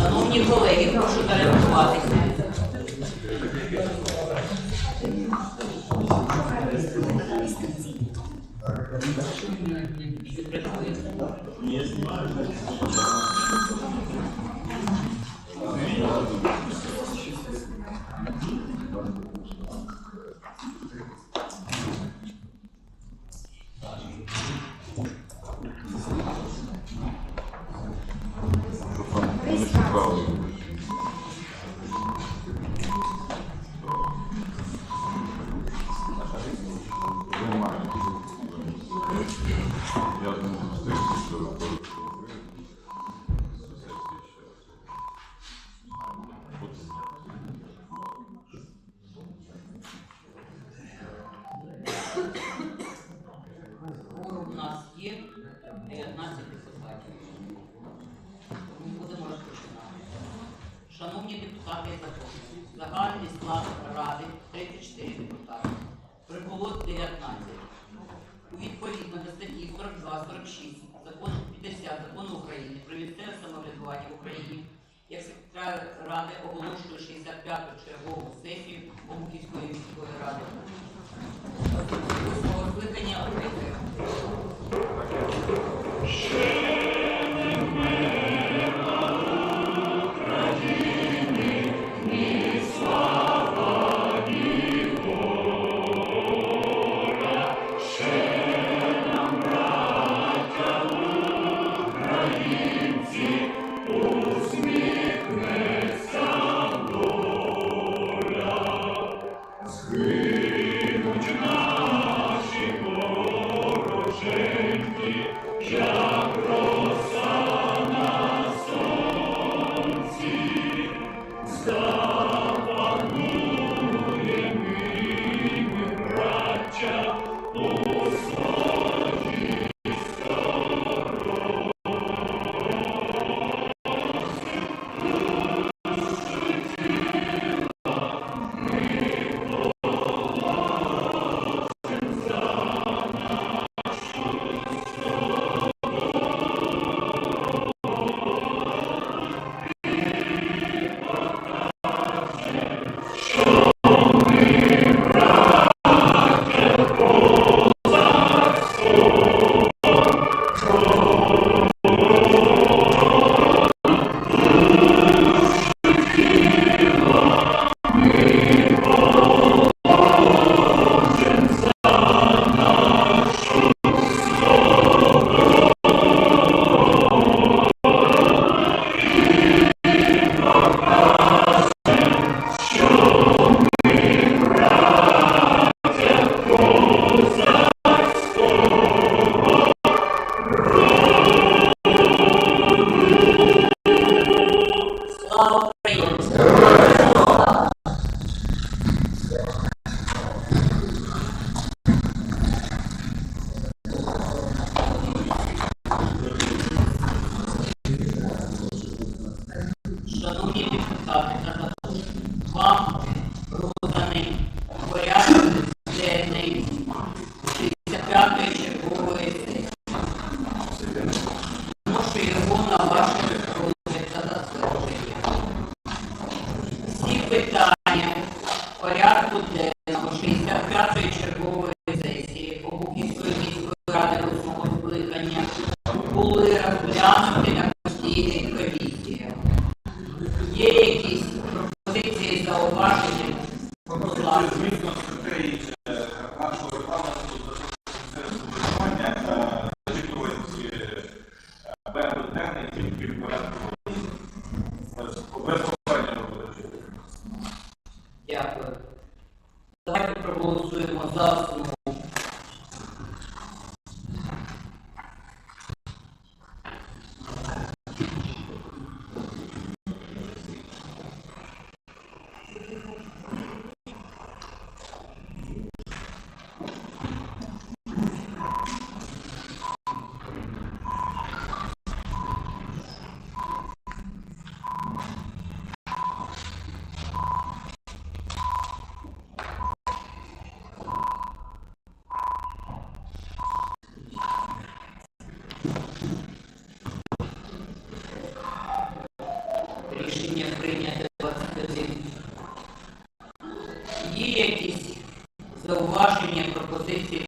Шановні колеги, прошу орієнтуватися. Не знімаю. Amém. І запрошені, загальний склад ради 34 депутати. Прибуло 19. У відповідно до статті 42, 46 закону 50 закону України про місцеве самоврядування в Україні як секретар ради оголошую 65-ту чергову сесію Обухівської міської ради. Порядку денного 65-ї чергової сесії Обухівської міської ради восьмого скликання були розглянуті на постійних комісіях. Є якісь пропозиції, зауваження? Статей е, нашого регламенту за самоврядування зачитують порядок в порядку без Є якісь зауваження, пропозиції